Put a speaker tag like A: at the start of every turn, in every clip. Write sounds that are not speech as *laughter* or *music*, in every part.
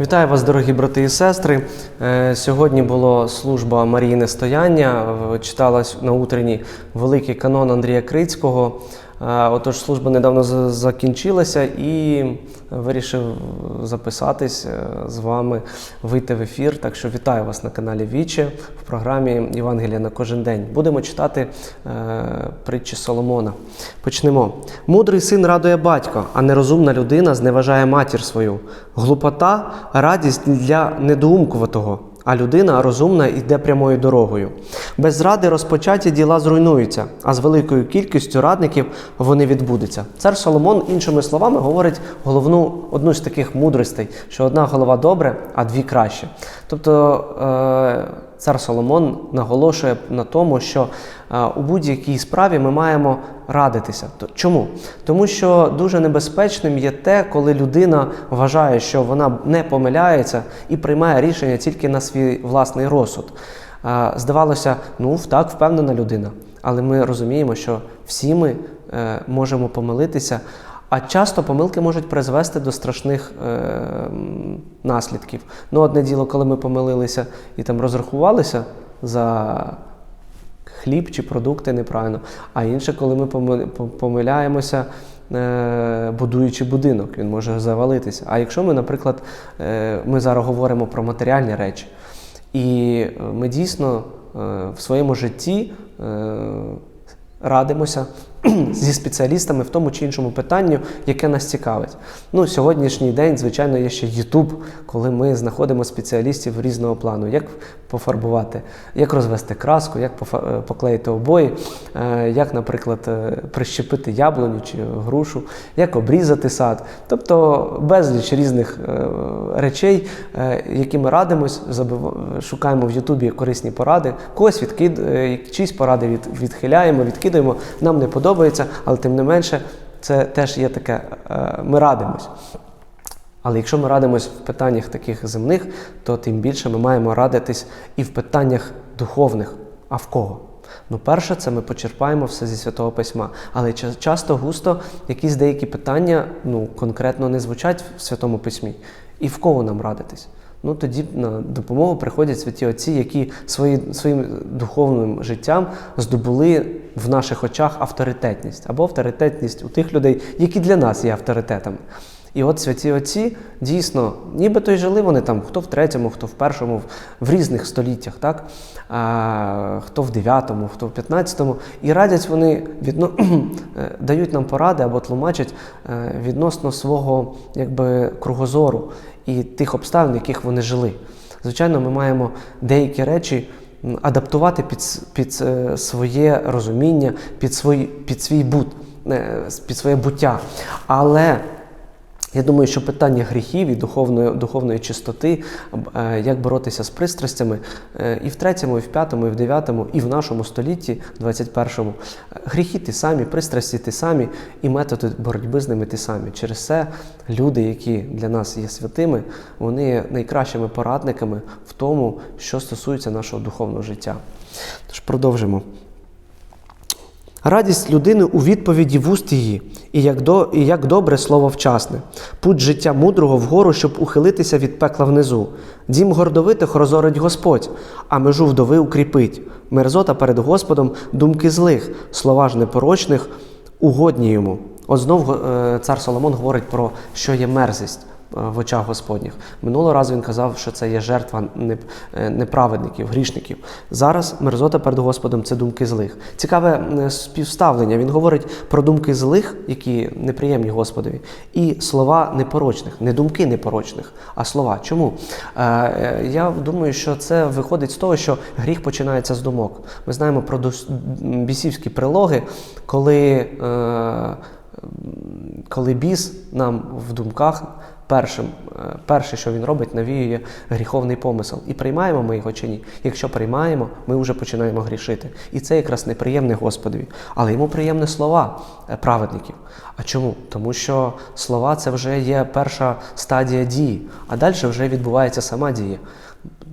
A: Вітаю вас, дорогі брати і сестри. Е, Сьогодні була служба Марійне Стояння. В- Читалась на утренні великий канон Андрія Крицького. Отож, служба недавно закінчилася і вирішив записатись е, з вами, вийти в ефір. Так що вітаю вас на каналі Віче в програмі Євангелія на кожен день. Будемо читати е, притчі Соломона. Почнемо. Мудрий син радує батька, а нерозумна людина зневажає матір свою. Глупота радість для недоумкуватого, а людина розумна йде прямою дорогою. Без зради розпочаті діла зруйнуються, а з великою кількістю радників вони відбудуться. Цар Соломон, іншими словами, говорить головну одну з таких мудростей, що одна голова добре, а дві краще. Тобто е, цар Соломон наголошує на тому, що е, у будь-якій справі ми маємо радитися. Чому? Тому що дуже небезпечним є те, коли людина вважає, що вона не помиляється і приймає рішення тільки на свій власний розсуд. Е, Здавалося, ну так, впевнена людина. Але ми розуміємо, що всі ми е, можемо помилитися, а часто помилки можуть призвести до страшних е, наслідків. Ну, одне діло, коли ми помилилися і там розрахувалися за хліб чи продукти неправильно, а інше, коли ми помиляємося, е, будуючи будинок, він може завалитися. А якщо ми, наприклад, е, ми зараз говоримо про матеріальні речі, і ми дійсно е, в своєму житті радимося *clears throat* зі спеціалістами в тому чи іншому питанню, яке нас цікавить. Ну, сьогоднішній день, звичайно, є ще YouTube, коли ми знаходимо спеціалістів різного плану, як пофарбувати, як розвести краску, як е, поклеїти обої, е, як, наприклад, е, прищепити яблуню чи грушу, як обрізати сад. Тобто безліч різних речей, які ми радимось, шукаємо в Ютубі корисні поради, когось відкид, чиїсь поради від, відхиляємо, відкидаємо, нам не подобається, але тим не менше, це теж є таке, е, ми радимось. Але якщо ми радимось в питаннях таких земних, то тим більше ми маємо радитись і в питаннях духовних. А в кого? Ну, перше, це ми почерпаємо все зі Святого Письма. Але часто густо якісь деякі питання ну, конкретно не звучать в Святому Письмі. І в кого нам радитись? Ну тоді на допомогу приходять святі отці, які свої, своїм духовним життям здобули в наших очах авторитетність або авторитетність у тих людей, які для нас є авторитетами. І от святі отці дійсно, нібито й жили вони там, хто в третьому, хто в першому, в різних століттях, так? А, хто в дев'ятому, хто в п'ятнадцятому. І радять вони відно... *clears throat* е, дають нам поради або тлумачать е, відносно свого якби, кругозору і тих обставин, в яких вони жили. Звичайно, ми маємо деякі речі адаптувати під, під е, своє розуміння, під, свій, під свій бут, е, під своє буття. Але я думаю, що питання гріхів і духовної, духовної чистоти, е, як боротися з пристрастями, е, і в третьому, і в п'ятому, і в дев'ятому, і в нашому столітті, 21-му, е, гріхи ті самі, пристрасті ті самі, і методи боротьби з ними ті самі. Через це люди, які для нас є святими, вони є найкращими порадниками в тому, що стосується нашого духовного життя. Тож продовжимо. Радість людини у відповіді вуст її, і як, до, і як добре слово вчасне, путь життя мудрого вгору, щоб ухилитися від пекла внизу. Дім гордовитих розорить Господь, а межу вдови укріпить. Мерзота перед Господом думки злих, слова ж непорочних угодні йому. От знов е, цар Соломон говорить про що є мерзість в очах Господніх. Минулого разу він казав, що це є жертва е, неправедників, грішників. Зараз мерзота перед Господом це думки злих. Цікаве е, співставлення. Він говорить про думки злих, які неприємні Господові, і слова непорочних, не думки непорочних, а слова. Чому? Е, е, Я думаю, що це виходить з того, що гріх починається з думок. Ми знаємо про бісівські прилоги, коли. е, коли біс нам в думках першим, е, перше, що він робить, навіює гріховний помисел. І приймаємо ми його чи ні? Якщо приймаємо, ми вже починаємо грішити. І це якраз неприємне Господові. Але йому приємні слова е, праведників. А чому? Тому що слова це вже є перша стадія дії, а далі вже відбувається сама дія.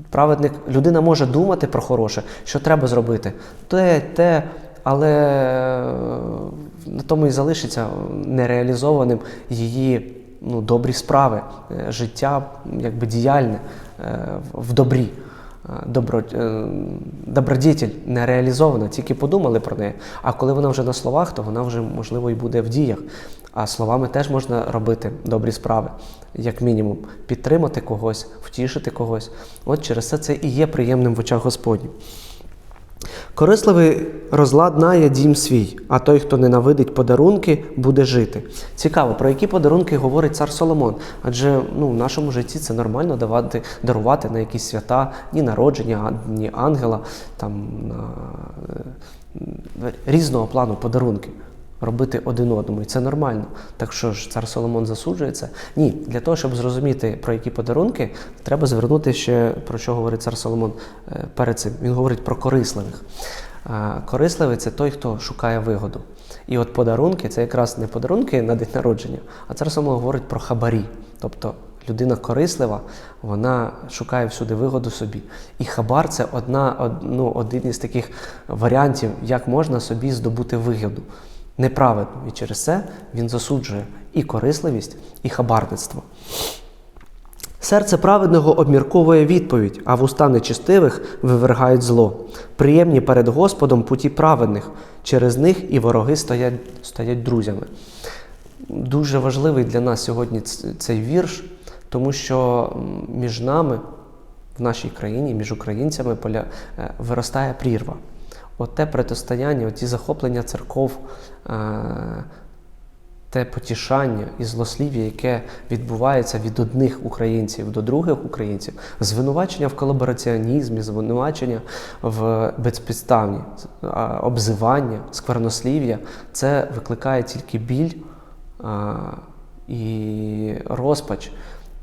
A: Праведник, людина може думати про хороше, що треба зробити, те, те, але на тому і залишиться нереалізованим її ну, добрі справи, е, життя якби діяльне е, в добрі. Е, Добро, добродетель не реалізована, тільки подумали про неї. А коли вона вже на словах, то вона вже можливо і буде в діях. А словами теж можна робити добрі справи, як мінімум, підтримати когось, втішити когось. От через це це і є приємним в очах Господнім. Корисливий розладнає дім свій, а той, хто ненавидить подарунки, буде жити. Цікаво, про які подарунки говорить цар Соломон? Адже ну, в нашому житті це нормально давати, дарувати на якісь свята, ні народження, а- ні ангела, там на е, різного плану подарунки. Робити один одному, і це нормально. Так що ж цар Соломон засуджує це? Ні, для того, щоб зрозуміти про які подарунки, треба звернути ще про що говорить цар Соломон е, перед цим. Він говорить про корисливих. Корисливий це той, хто шукає вигоду. І от подарунки це якраз не подарунки на день народження, а цар Соломон говорить про хабарі. Тобто людина корислива, вона шукає всюди вигоду собі. І хабар це одна, од- ну, один із таких варіантів, як можна собі здобути вигоду. Неправедно. І через це він засуджує і корисливість, і хабарництво. Серце праведного обмірковує відповідь, а вуста нечистивих вивергають зло. Приємні перед Господом путі праведних, через них і вороги стоять, стоять друзями. Дуже важливий для нас сьогодні цей вірш, тому що між нами в нашій країні, між українцями е, виростає прірва. От те протистояння, ті захоплення церков, е, те потішання і злослів'я, яке відбувається від одних українців до других українців, звинувачення в колабораціонізмі, звинувачення в безпідставні обзивання, сквернослів'я, це викликає тільки біль і розпач,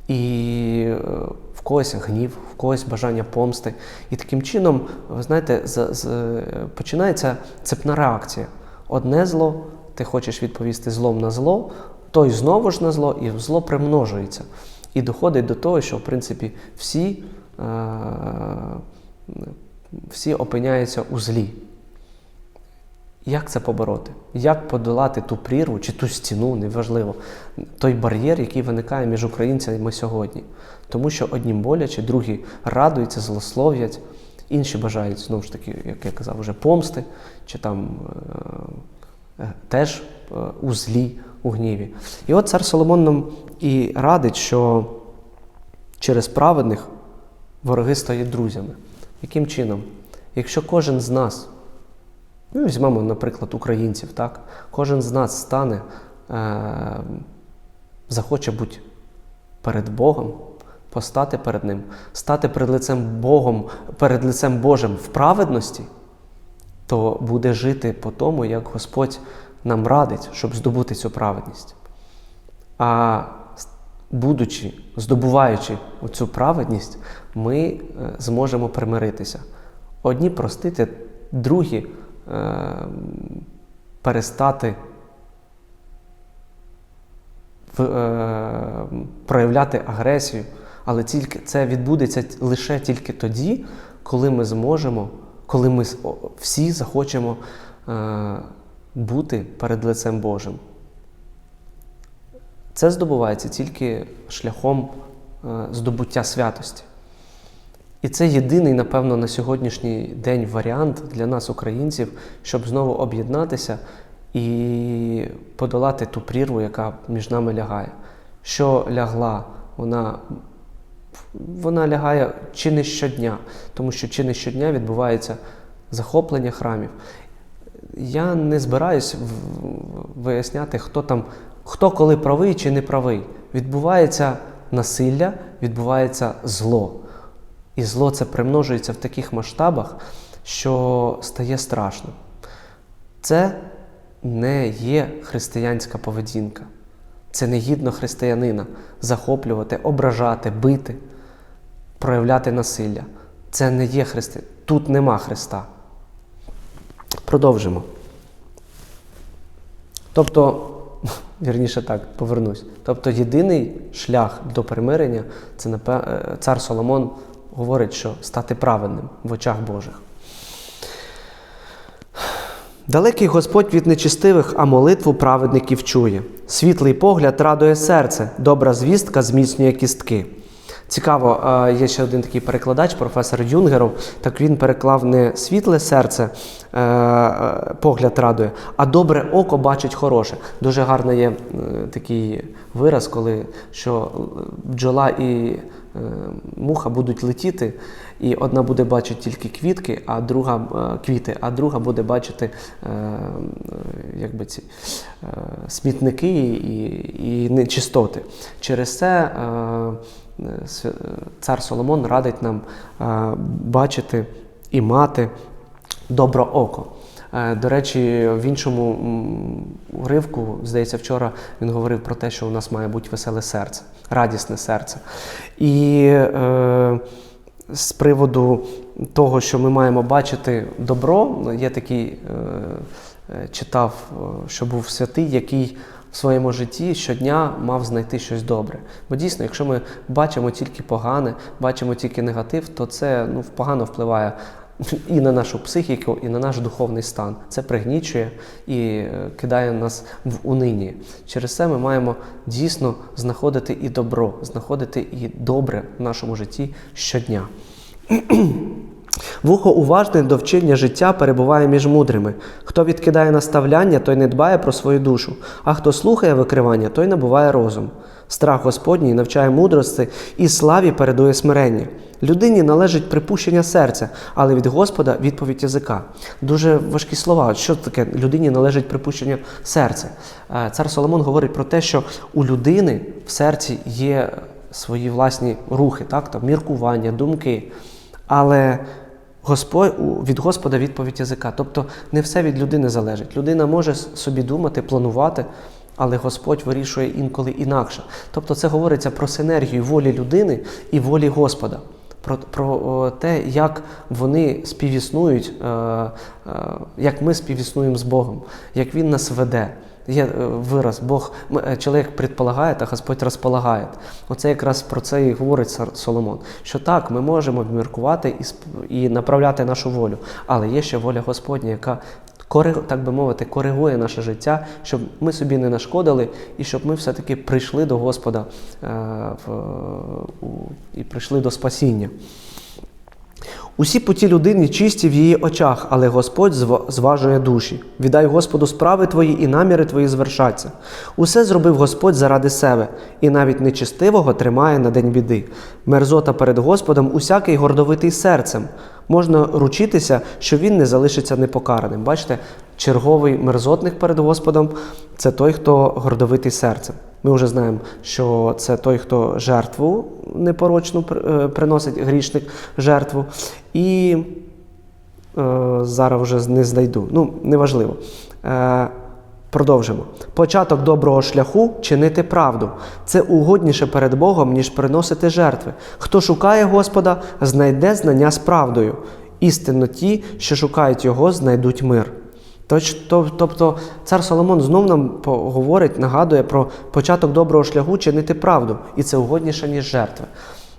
A: і е, в когось гнів, в когось бажання помсти. І таким чином, ви знаєте, з, з, починається цепна реакція. Одне зло, ти хочеш відповісти злом на зло, той знову ж на зло, і зло примножується. І доходить до того, що в принципі всі, е, всі опиняються у злі. Як це побороти? Як подолати ту прірву чи ту стіну, неважливо, той бар'єр, який виникає між українцями сьогодні? Тому що однім боляче, другі радуються, злослов'ять, інші бажають, знову ж таки, як я казав, вже помсти, чи там е, е, теж е, у злі, у гніві. І от цар Соломон нам і радить, що через праведних вороги стають друзями. Яким чином? Якщо кожен з нас Ну, візьмемо, наприклад, українців, так? Кожен з нас стане, е, захоче бути перед Богом, постати перед Ним, стати перед лицем Богом, перед лицем Божим в праведності, то буде жити по тому, як Господь нам радить, щоб здобути цю праведність. А будучи, здобуваючи цю праведність, ми е, зможемо примиритися. Одні простити, другі перестати в, е, проявляти агресію. Але тільки це відбудеться лише тільки тоді, коли ми зможемо, коли ми всі захочемо е, бути перед лицем Божим. Це здобувається тільки шляхом е, здобуття святості. І це єдиний, напевно, на сьогоднішній день варіант для нас, українців, щоб знову об'єднатися і подолати ту прірву, яка між нами лягає. Що лягла, вона, вона лягає чи не щодня, тому що чи не щодня відбувається захоплення храмів. Я не збираюсь виясняти, хто там, хто коли правий чи не правий. Відбувається насилля, відбувається зло. І зло це примножується в таких масштабах, що стає страшно. Це не є християнська поведінка. Це не гідно християнина захоплювати, ображати, бити, проявляти насилля. Це не є христи. Тут нема Христа. Продовжимо. Тобто, *laughs* вірніше так, повернусь. Тобто, єдиний шлях до примирення це е, цар Соломон говорить, що стати праведним в очах Божих. Далекий Господь від нечистивих, а молитву праведників чує. Світлий погляд радує серце, добра звістка зміцнює кістки. Цікаво, є ще один такий перекладач, професор Юнгеров. Так він переклав не світле серце, е, е, погляд радує, а добре око бачить хороше. Дуже гарний є е, такий вираз, коли що бджола і муха будуть летіти, і одна буде бачити тільки квітки, а друга е, квіти, а друга буде бачити е, е, якби ці е, смітники і, і нечистоти. Через це. Е, Цар Соломон радить нам е, бачити і мати добро око. Е, До речі, в іншому уривку, здається, вчора він говорив про те, що у нас має бути веселе серце, радісне серце. І е, з приводу того, що ми маємо бачити добро, є такий, е, е, читав, е, що був святий, який в своєму житті щодня мав знайти щось добре. Бо дійсно, якщо ми бачимо тільки погане, бачимо тільки негатив, то це ну, погано впливає і на нашу психіку, і на наш духовний стан. Це пригнічує і е, кидає нас в унині. Через це ми маємо дійсно знаходити і добро, знаходити і добре в нашому житті щодня. Вухо уважне до вчення життя перебуває між мудрими. Хто відкидає наставляння, той не дбає про свою душу, а хто слухає викривання, той набуває розум. Страх Господній навчає мудрости і славі передує смирення. Людині належить припущення серця, але від Господа відповідь язика. Дуже важкі слова. Що таке людині належить припущення серця? Е, Цар Соломон говорить про те, що у людини в серці є свої власні рухи, так, там, міркування, думки. Але Господь, від Господа відповідь язика. Тобто не все від людини залежить. Людина може собі думати, планувати, але Господь вирішує інколи інакше. Тобто це говориться про синергію волі людини і волі Господа. Про, про те, як вони співіснують, е, е, як ми співіснуємо з Богом, як Він нас веде. Є е, вираз, Бог е, чоловік предполагає, а Господь розполагає. Оце якраз про це і говорить Соломон. Що так, ми можемо обміркувати і, і направляти нашу волю, але є ще воля Господня, яка так би мовити, коригує наше життя, щоб ми собі не нашкодили, і щоб ми все-таки прийшли до Господа е, в, у- і прийшли до спасіння. Усі путі людини чисті в її очах, але Господь зважує душі. Віддай Господу справи твої і наміри твої звершаться. Усе зробив Господь заради себе, і навіть нечистивого тримає на день біди. Мерзота перед Господом усякий гордовитий серцем. Можна ручитися, що він не залишиться непокараним. Бачите, черговий мерзотник перед Господом це той, хто гордовитий серцем. Ми вже знаємо, що це той, хто жертву непорочну е, приносить грішник жертву. І е, зараз вже не знайду. Ну, неважливо. Е, продовжимо. Початок доброго шляху чинити правду. Це угодніше перед Богом, ніж приносити жертви. Хто шукає Господа, знайде знання з правдою. Істинно ті, що шукають його, знайдуть мир. Тобто цар Соломон знов нам говорить, нагадує про початок доброго шляху чинити правду, і це угодніше, ніж жертви.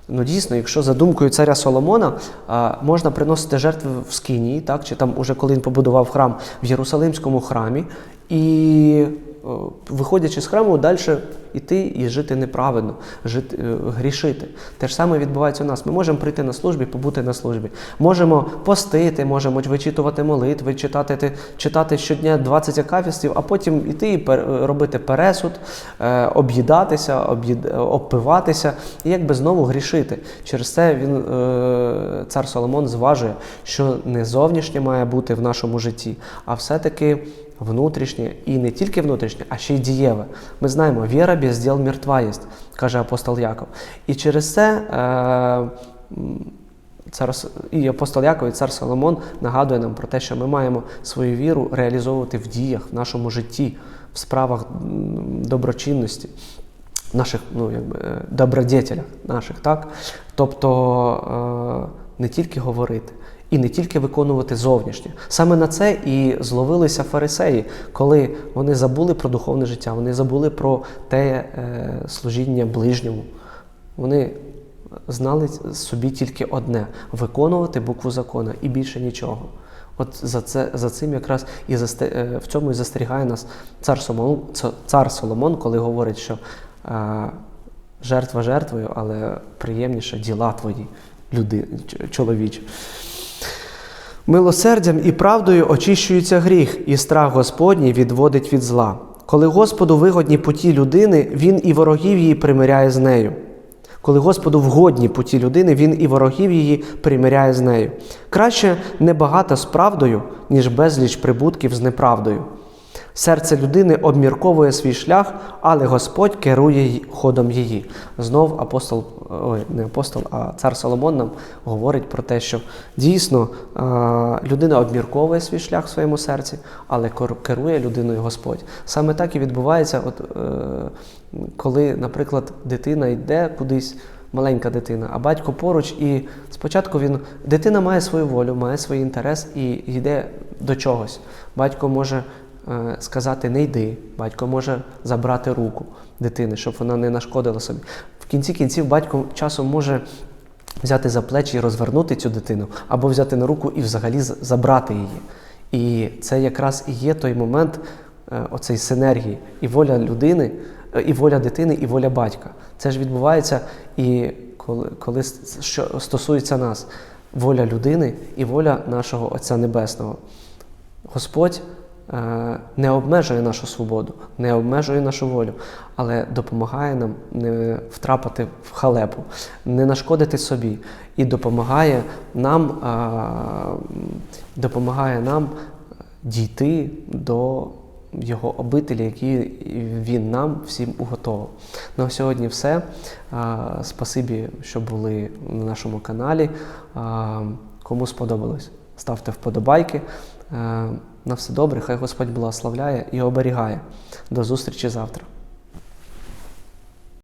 A: Ну дійсно, якщо за думкою царя Соломона можна приносити жертви в Скинії, так, чи там, уже коли він побудував храм в Єрусалимському храмі, і виходячи з храму, далі йти і жити неправильно, жити, е, грішити. Те ж саме відбувається у нас. Ми можемо прийти на службі, побути на службі. Можемо постити, можемо вичитувати молитви, читати, читати щодня 20 акафістів, а потім іти і пер- робити пересуд, е, об'їдатися, об'їд- обпиватися і якби знову грішити. Через це він, е, цар Соломон зважує, що не зовнішнє має бути в нашому житті, а все-таки внутрішнє і не тільки внутрішнє, а ще й дієве. Ми знаємо, віра без діл мертва єсть, каже апостол Яков. І через це е, цар, і апостол Яков, і цар Соломон нагадує нам про те, що ми маємо свою віру реалізовувати в діях, в нашому житті, в справах доброчинності. Наших, ну е, добродетелях наших, так? Тобто е, не тільки говорити, і не тільки виконувати зовнішнє. Саме на це і зловилися фарисеї, коли вони забули про духовне життя, вони забули про те е, служіння ближньому. Вони знали собі тільки одне виконувати букву закона і більше нічого. От за, це, за цим якраз і е, в цьому і застерігає нас цар Соломон, цар Соломон, коли говорить, що е, жертва жертвою, але приємніше діла твої, люди, чоловічі. Милосердям і правдою очищується гріх, і страх Господній відводить від зла. Коли Господу вигодні путі людини, він і ворогів її примиряє з нею. Коли Господу вгодні путі людини, він і ворогів її примиряє з нею. Краще небагато з правдою, ніж безліч прибутків з неправдою. Серце людини обмірковує свій шлях, але Господь керує ходом її. Знов апостол, ой, не апостол, а цар Соломон нам говорить про те, що дійсно людина обмірковує свій шлях в своєму серці, але керує людиною Господь. Саме так і відбувається, от, е, коли, наприклад, дитина йде кудись. Маленька дитина, а батько поруч, і спочатку він дитина має свою волю, має свій інтерес і йде до чогось. Батько може сказати не йди, батько може забрати руку дитини, щоб вона не нашкодила собі. В кінці кінців батько часом може взяти за плечі і розвернути цю дитину, або взяти на руку і взагалі забрати її. І це якраз і є той момент е, оцей синергії, і воля людини, е, і воля дитини, і воля батька. Це ж відбувається і коли, коли що стосується нас, воля людини і воля нашого Отця Небесного. Господь е, не обмежує нашу свободу, не обмежує нашу волю, але допомагає нам не втрапити в халепу, не нашкодити собі і допомагає нам, е, допомагає нам дійти до його обителі, які він нам всім уготовив. Ну а сьогодні все. Спасибі, що були на нашому каналі. Кому сподобалось, ставте вподобайки. На все добре, хай Господь благословляє і оберігає. До зустрічі завтра.